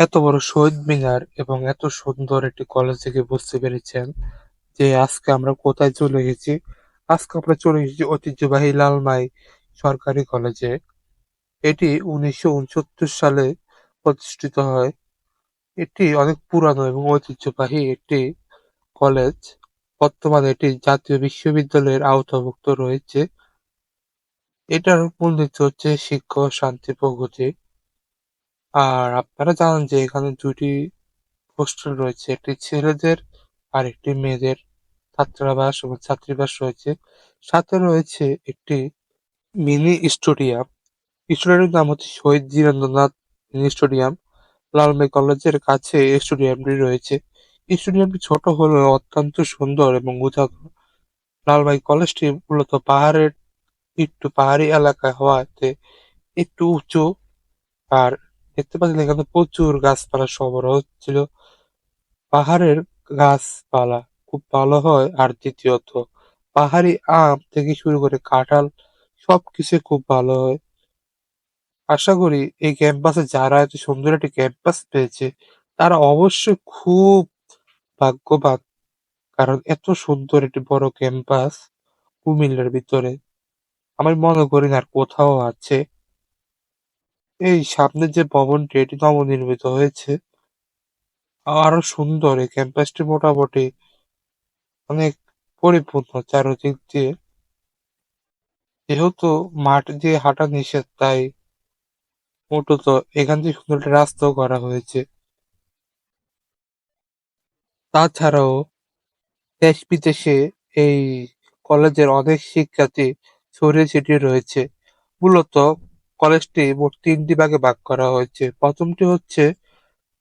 এত বড় শহীদ মিনার এবং এত সুন্দর একটি কলেজ থেকে বুঝতে পেরেছেন যে আজকে আমরা কোথায় চলে গেছি আজকে আমরা চলে এসেছি ঐতিহ্যবাহী লালমাই সরকারি কলেজে। এটি উনিশশো উনসত্তর সালে প্রতিষ্ঠিত হয়। এটি অনেক পুরানো এবং ঐতিহ্যবাহী একটি কলেজ। বর্তমানে এটি জাতীয় বিশ্ববিদ্যালয়ের আওতাভুক্ত রয়েছে। এটার মূলনীতি হচ্ছে শিক্ষা ও শান্তি প্রগতি। আর আপনারা জানেন যে এখানে দুটি হোস্টেল রয়েছে, একটি ছেলেদের আর একটি মেয়েদের। ছাত্রাবাস এবং ছাত্রীবাস রয়েছে। সাথে রয়েছে একটি মিনি স্টেডিয়াম। স্টেডিয়ামের নাম হচ্ছে শহীদ ধীরেন্দ্রনাথ মিনি স্টেডিয়াম। লালমাই কলেজের কাছে স্টেডিয়ামটি রয়েছে। স্টেডিয়ামটি ছোট হলেও অত্যন্ত সুন্দর এবং উজাগর। লালমাই কলেজটি মূলত পাহাড়ের একটু পাহাড়ি এলাকায় হওয়াতে একটু উঁচু আর দেখতে পাচ্ছেন এখানে প্রচুর গাছপালা সরবরাহ হচ্ছিল। পাহাড়ের গাছপালা খুব ভালো হয়। আর দ্বিতীয়ত, পাহাড়ি আম থেকে শুরু করে কাঁঠাল সবকিছু খুব ভালো হয়। আশা করি এই ক্যাম্পাসে যারা এত সুন্দর একটি ক্যাম্পাস পেয়েছে, তারা অবশ্যই খুব ভাগ্যবান। কারণ এত সুন্দর একটি বড় ক্যাম্পাস কুমিল্লার ভিতরে। আমি মনে করি না আর কোথাও আছে এই সামনের যে ভবনটি এটি নবনির্মিত হয়েছে। আরও সুন্দর, এই ক্যাম্পাসটি মোটামুটি অনেক পরিপূর্ণ চারদিক দিয়ে। যেহেতু মাঠ দিয়ে হাঁটা নিষেধ, তাই মূলত এখান থেকে সুন্দর একটা রাস্তাও করা হয়েছে। তাছাড়াও দেশ বিদেশে এই কলেজের অনেক শিক্ষার্থী ছড়িয়ে ছিটিয়ে রয়েছে। মূলত কলেজটি মোট তিনটি ভাগে ভাগ করা হয়েছে। প্রথমটি হচ্ছে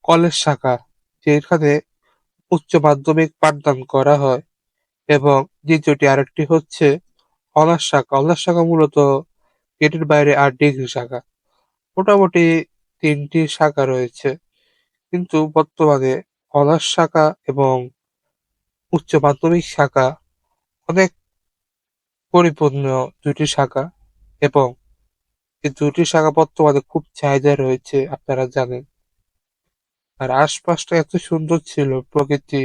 কলেজ শাখা, যেখানে উচ্চ মাধ্যমিক পাঠদান করা হয়, এবং দ্বিতীয়টি আরেকটি হচ্ছে অনার্স শাখা। অনার্স শাখা মূলত গেটের বাইরে আর ডিগ্রি শাখা। মোটামুটি তিনটি শাখা রয়েছে, কিন্তু বর্তমানে অনার্স শাখা এবং উচ্চ মাধ্যমিক শাখা অনেক পরিপূর্ণ দুটি শাখা, এবং এই দুটি শাখা বর্তমানে খুব চাহিদা রয়েছে, আপনারা জানেন। আর আশপাশটা এত সুন্দর ছিল, প্রকৃতি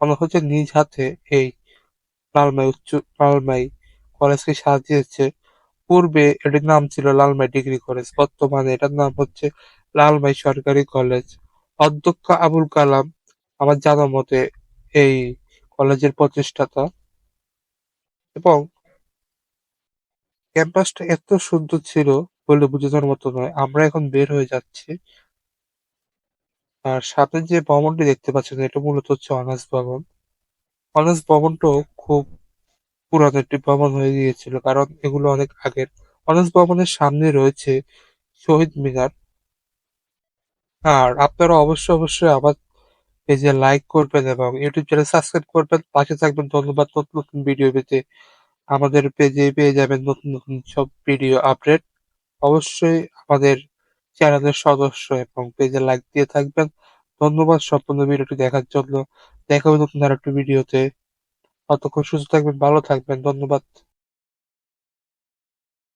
মনে হচ্ছে নিজ হাতে এই লালমাই উচ্চ, লালমাই কলেজকে সাজিয়েছে। পূর্বে এটির নাম ছিল লালমাই ডিগ্রি কলেজ, বর্তমানে এটার নাম হচ্ছে লালমাই সরকারি কলেজ। অধ্যক্ষ আবুল কালাম আমার জানা মতে এই কলেজের প্রতিষ্ঠাতা। এবং ক্যাম্পাসটা এত সুন্দর ছিল বলে বোঝানোর মতো নয়। আমরা এখন বের হয়ে যাচ্ছি। আর সামনে যে ভবনটি দেখতে পাচ্ছেন, এটা মূলত হচ্ছে অনার্স ভবন। অনার্স ভবনটাও খুব পুরানো একটি ভবন হয়ে গিয়েছিল, কারণ এগুলো অনেক আগের। অনার্স ভবনের সামনে রয়েছে শহীদ মিনার। আর আপনারা অবশ্যই অবশ্যই আমার পেজে লাইক করবেন এবং ইউটিউব চ্যানেল সাবস্ক্রাইব করবেন। পাশে থাকবেন। ধন্যবাদ। নতুন নতুন ভিডিও পেতে আমাদের পেজে পেয়ে যাবেন নতুন নতুন সব ভিডিও আপডেট। অবশ্যই আমাদের চ্যানেলের সদস্য এবং পেজে লাইক দিয়ে থাকবেন। ধন্যবাদ সম্পূর্ণ ভিডিওটি দেখার জন্য। দেখা হবে নতুন আরেকটি ভিডিওতে। অতক্ষণ সুস্থ থাকবেন, ভালো থাকবেন। ধন্যবাদ।